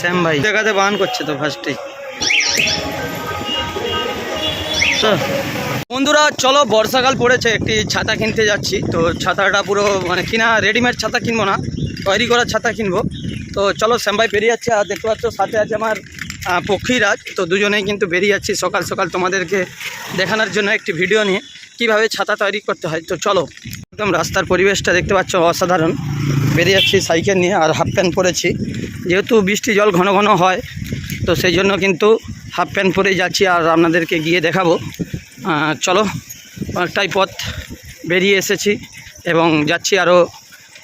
শ্যাম ভাই দেখাতে বান করছে তো ফার্স্টেই তো, বন্ধুরা, চলো, বর্ষাকাল পড়েছে, একটি ছাতা কিনতে যাচ্ছি। তো ছাতাটা পুরো মানে কিনা রেডিমেড ছাতা কিনবো না, তৈরি করা ছাতা কিনবো। তো চলো শ্যাম ভাই বেরিয়ে যাচ্ছে। আর দেখতে পাচ্ছ, সাথে আছে আমার পক্ষীরাজ। তো দুজনেই কিন্তু বেরিয়ে যাচ্ছি সকাল সকাল তোমাদেরকে দেখানোর জন্য একটি ভিডিও নিয়ে। কীভাবে ছাতা তৈরি করতে হয়? তো চলো একদম রাস্তার পরিবেশটা দেখতে পাচ্ছ অসাধারণ। বেরিয়ে যাচ্ছি সাইকেল নিয়ে আর হাফ প্যান্ট পরেছি। যেহেতু বৃষ্টি, জল ঘন ঘন হয়, তো সেই জন্য কিন্তু হাফ প্যান্ট পরেই যাচ্ছি আর আপনাদেরকে গিয়ে দেখাবো। চলো, অনেকটাই পথ বেরিয়ে এসেছি এবং যাচ্ছি আরও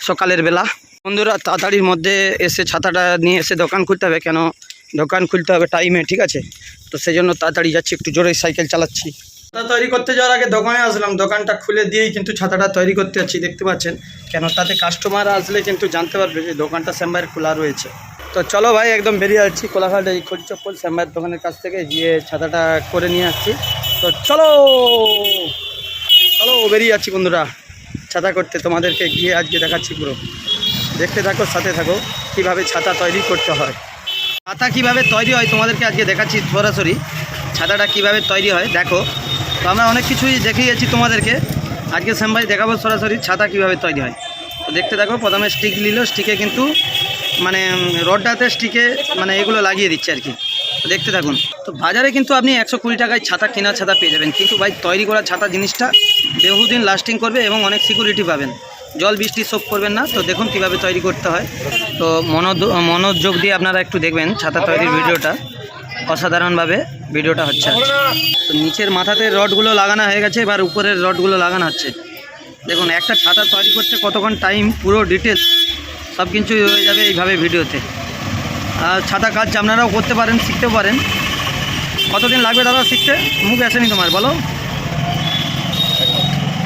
সকালের বেলা। বন্ধুরা, তাড়াতাড়ির মধ্যে এসে ছাতাটা নিয়ে এসে দোকান খুলতে হবে, কেন দোকান খুলতে হবে টাইমে ঠিক আছে? তো সেই জন্য তাড়াতাড়ি যাচ্ছি, একটু জোরে সাইকেল চালাচ্ছি। ছাতা তৈরি করতে যাওয়ার আগে দোকানে আসলাম, দোকানটা খুলে দিয়েই কিন্তু ছাতাটা তৈরি করতে যাচ্ছি, দেখতে পাচ্ছেন। কেন, তাতে কাস্টমার আসলে কিন্তু জানতে পারবে যে দোকানটা শ্যামবাইয়ের খোলা রয়েছে। তো চলো ভাই, একদম বেরিয়ে যাচ্ছি, কোলাঘাট এই খোঁজ চপ্পল শ্যামবাইয়ের দোকানের কাছ থেকে গিয়ে ছাতাটা করে নিয়ে আসছি। তো চলো চলো, বেরিয়ে যাচ্ছি বন্ধুরা। ছাতা করতে তোমাদেরকে গিয়ে আজকে দেখাচ্ছি পুরো। দেখতে থাকো, সাথে থাকো, কীভাবে ছাতা তৈরি করতে হয়। ছাতা কীভাবে তৈরি হয় তোমাদেরকে আজকে দেখাচ্ছি সরাসরি। ছাতাটা কীভাবে তৈরি হয়, দেখো। তো আমরা অনেক কিছুই দেখিয়েছি তোমাদেরকে। আজকে শ্যামভাই দেখাবো সরাসরি ছাতা কীভাবে তৈরি হয়। তো দেখতে দেখো, প্রথমে স্টিক নিল স্টিকে কিন্তু মানে রডটাতে স্টিকে মানে এগুলো লাগিয়ে দিচ্ছে আর কি। দেখতে থাকুন। তো বাজারে কিন্তু আপনি একশো কুড়ি টাকায় ছাতা কেনা ছাতা পেয়ে যাবেন। কিন্তু ভাই, তৈরি করা ছাতা জিনিসটা বহুদিন লাস্টিং করবে এবং অনেক সিকিউরিটি পাবেন। জল, বৃষ্টি সব করবেন না। তো দেখুন কীভাবে তৈরি করতে হয়। তো মনোযোগ দিয়ে আপনারা একটু দেখবেন ছাতা তৈরির ভিডিওটা। অসাধারণভাবে ভিডিওটা হচ্ছে তো নিচের মাথাতে রডগুলো লাগানো হয়ে গেছে, এবার উপরের রডগুলো লাগানো হচ্ছে। দেখুন, একটা ছাতা তৈরি করতে কতক্ষণ টাইম পুরো ডিটেলস সব কিছুই হয়ে যাবে এইভাবে ভিডিওতে। আর ছাতা কাজ আপনারাও করতে পারেন, শিখতেও পারেন। কতদিন লাগবে দাদা শিখতে? মুখ আসেনি তোমার, বলো।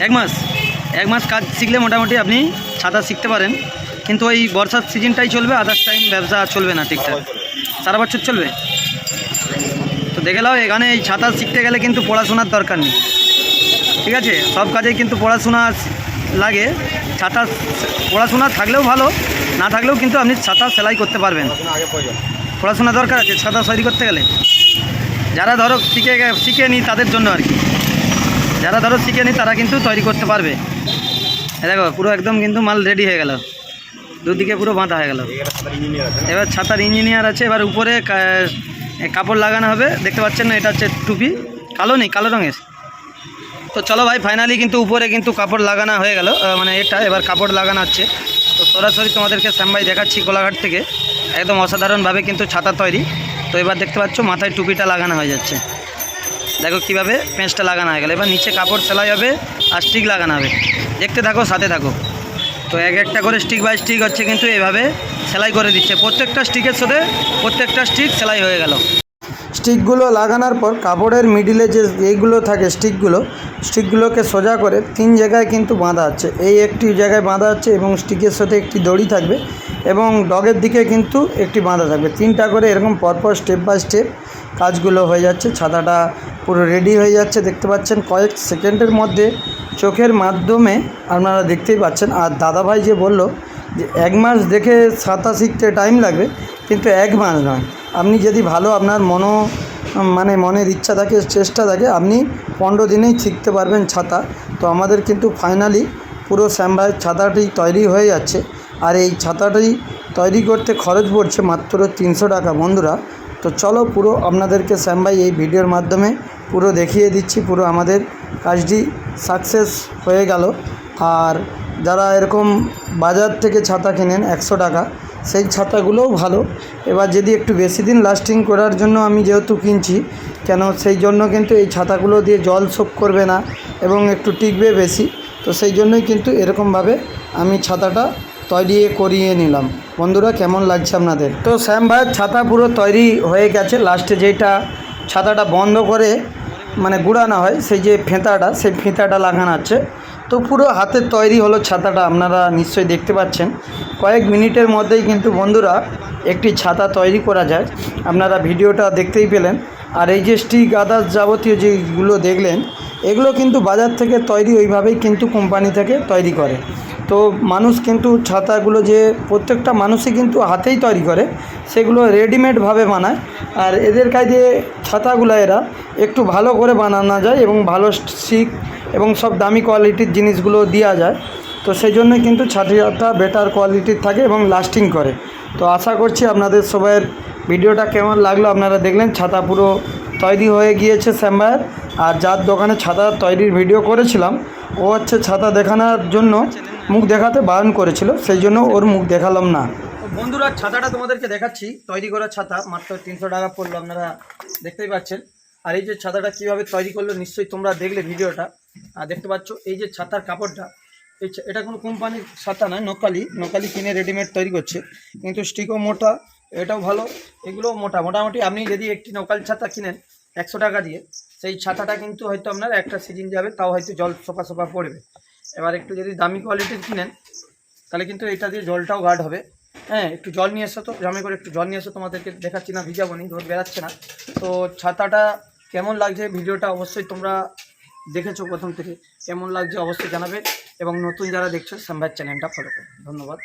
এক মাস এক মাস কাজ শিখলে মোটামুটি আপনি ছাতা শিখতে পারেন। কিন্তু ওই বর্ষার সিজনটাই চলবে আদার্স টাইম ব্যবসা চলবে না ঠিকঠাক। সারা বছর চলবে? তো দেখে নাও এখানে এই ছাতা শিখতে গেলে কিন্তু পড়াশোনার দরকার নেই। ঠিক আছে? সব কাজেই কিন্তু পড়াশোনা লাগে। ছাতা পড়াশোনা থাকলেও ভালো না থাকলেও কিন্তু আপনি ছাতা সেলাই করতে পারবেন। পড়াশোনা দরকার আছে ছাতা তৈরি করতে গেলে। যারা ধরো শিখে গে- শিখে নি তাদের জন্য আর কি। যারা ধরো শিখে নি তারা কিন্তু তৈরি করতে পারবে। দেখো পুরো একদম কিন্তু মাল রেডি হয়ে গেল। দুদিকে পুরো বাঁধা হয়ে গেল। এবার ছাতার ইঞ্জিনিয়ার আছে এবার উপরে কাপড় লাগানো হবে, দেখতে পাচ্ছেন না, এটা হচ্ছে টুপি। কালো নেই, কালো রঙের। তো চলো ভাই ফাইনালি কিন্তু উপরে কিন্তু কাপড় লাগানো হয়ে গেল। মানে এটা, এবার কাপড় লাগানো হচ্ছে। তো সরাসরি তোমাদেরকে শ্যামভাই দেখাচ্ছি কোলাঘাট থেকে। একদম অসাধারণভাবে কিন্তু ছাতা তৈরি। তো এবার দেখতে পাচ্ছ, মাথায় টুপিটা লাগানো হয়ে যাচ্ছে। দেখো কীভাবে পেঁচটা লাগানো হয়ে গেল। এবার নিচে কাপড় সেলাই হবে আর স্টিক লাগানো হবে। দেখতে থাকো, সাথে থাকো। তো এক একটা করে স্টিক বাই স্টিক হচ্ছে কিন্তু এভাবে। সেলাই করে দিচ্ছে। প্রত্যেকটা স্টিকের সাথে প্রত্যেকটা স্টিক সেলাই হয়ে গেল। স্টিকগুলো লাগানোর পর কাপড়ের মিডিলে যে এইগুলো থাকে স্টিকগুলো স্টিকগুলোকে সোজা করে তিন জায়গায় কিন্তু বাঁধা আছে। এই একটি জায়গায় বাঁধা আছে এবং স্টিকের সাথে একটি দড়ি থাকবে এবং ডগের দিকে কিন্তু একটি বাঁধা থাকবে। তিনটা করে এরকম পরপর স্টেপ বাই স্টেপ কাজগুলো হয়ে যাচ্ছে। ছাতাটা পুরো রেডি হয়ে যাচ্ছে। দেখতে পাচ্ছেন কয়েক সেকেন্ডের মধ্যে চোখের মাধ্যমে আপনারা দেখতেই পাচ্ছেন। আর দাদাভাই যে বলল যে এক মাস দেখে সাঁতার শিখতে টাইম লাগবে, কিন্তু এক মাস নয়। আপনি যদি ভালো আপনার মনো মানে মনের ইচ্ছা থাকে, চেষ্টা থাকে, আপনি পনেরো দিনেই শিখতে পারবেন ছাতা। তো আমাদের কিন্তু ফাইনালি পুরো শ্যামভাই ছাতাটি তৈরি হয়ে যাচ্ছে। আর এই ছাতাটি তৈরি করতে খরচ পড়ছে মাত্র তিনশো টাকা বন্ধুরা। তো চলো পুরো আপনাদেরকে শ্যামভাই এই ভিডিওর মাধ্যমে পুরো দেখিয়ে দিচ্ছি, পুরো আমাদের কাজটি সাকসেস হয়ে গেল। আর যারা এরকম বাজার থেকে ছাতা কেনেন একশো টাকা, সেই ছাতাগুলোও ভালো। এবার যদি একটু বেশি দিন লাস্টিং করার জন্য আমি যেহেতু কিনছি, কেন সেই জন্য কিন্তু এই ছাতাগুলো দিয়ে জল শোক করবে না এবং একটু টিকবে বেশি। তো সেই জন্যই কিন্তু এরকমভাবে আমি ছাতাটা তৈরি করিয়ে নিলাম। বন্ধুরা, কেমন লাগছে আপনাদের? তো শ্যাম ভাইয়ের ছাতা পুরো তৈরি হয়ে গেছে। লাস্টে যেটা ছাতাটা বন্ধ করে মানে গুড়ানো হয়, সেই যে ফেঁতাটা, সেই ফিতাটা লাগানো আছে। তো পুরো হাতে তৈরি হলো ছাতাটা, আপনারা নিশ্চয়ই দেখতে পাচ্ছেন। কয়েক মিনিটের মধ্যেই কিন্তু বন্ধুরা একটি ছাতা তৈরি করা যায়। আপনারা ভিডিওটা দেখতেই পেলেন। আর এই যে স্টিক, আদার্স যাবতীয় যেগুলো দেখলেন, এগুলো কিন্তু বাজার থেকে তৈরি ওইভাবেই কিন্তু কোম্পানি থেকে তৈরি করে। তো মানুষ কিন্তু ছাতাগুলো যে প্রত্যেকটা মানুষই কিন্তু হাতেই তৈরি করে, সেগুলো রেডিমেডভাবে বানায়। আর এদের কাছে ছাতাগুলো এরা একটু ভালো করে বানানো যায় এবং ভালো শিক এবং সব দামি কোয়ালিটির জিনিসগুলো দেওয়া যায়। তো সেই জন্য কিন্তু ছাতিটা বেটার কোয়ালিটির থাকে এবং লাস্টিং করে। তো আশা করছি আপনাদের সবাইয়ের ভিডিওটা কেমন লাগল আপনারা দেখলেন। ছাতা পুরো তৈরি হয়ে গিয়েছে শ্যামবায়ের। আর যার দোকানে ছাতা তৈরির ভিডিও করেছিলাম, ও হচ্ছে ছাতা দেখানোর জন্য মুখ দেখাতে বারণ করেছিল, সেই জন্য ওর মুখ দেখালাম না। বন্ধুরা, ছাতাটা তোমাদেরকে দেখাচ্ছি। তৈরি করা ছাতা, মাত্র তিনশো টাকা পড়ল, আপনারা দেখতেই পাচ্ছেন। আর এই যে ছাতাটা কীভাবে তৈরি করল, নিশ্চয়ই তোমরা দেখলে ভিডিওটা। দেখতে পাচ্ছ, এই যে ছাতার কাপড়টা, এই এটা কোনো কোম্পানির ছাতা নয়, নকালি। নকালি কিনে রেডিমেড তৈরি করছে। কিন্তু স্টিকও মোটা, এটাও ভালো, এগুলোও মোটা। মোটামুটি আপনি যদি একটি নকাল ছাতা কিনেন, একশো টাকা দিয়ে, সেই ছাতাটা কিন্তু হয়তো আপনার একটা সিজন যাবে, তাও হয়তো জল সোপা সোপা পড়বে। এবার একটু যদি দামি কোয়ালিটির কিনেন, তাহলে কিন্তু এটা দিয়ে জলটাও গার্ড হবে। হ্যাঁ একটু জল নিয়ে এসো তো, জমে করে একটু জল নিয়ে এসো, তোমাদেরকে দেখাচ্ছি না ভিজাবো নি রোদ বেড়াচ্ছে না। তো ছাতাটা কেমন লাগছে, ভিডিওটা অবশ্যই তোমরা দেখেছ প্রথম থেকে, কেমন লাগছে অবশ্যই জানাবে। এবং নতুন যারা দেখছ, সাম্বাদ চ্যানেলটা ফলো করো। ধন্যবাদ।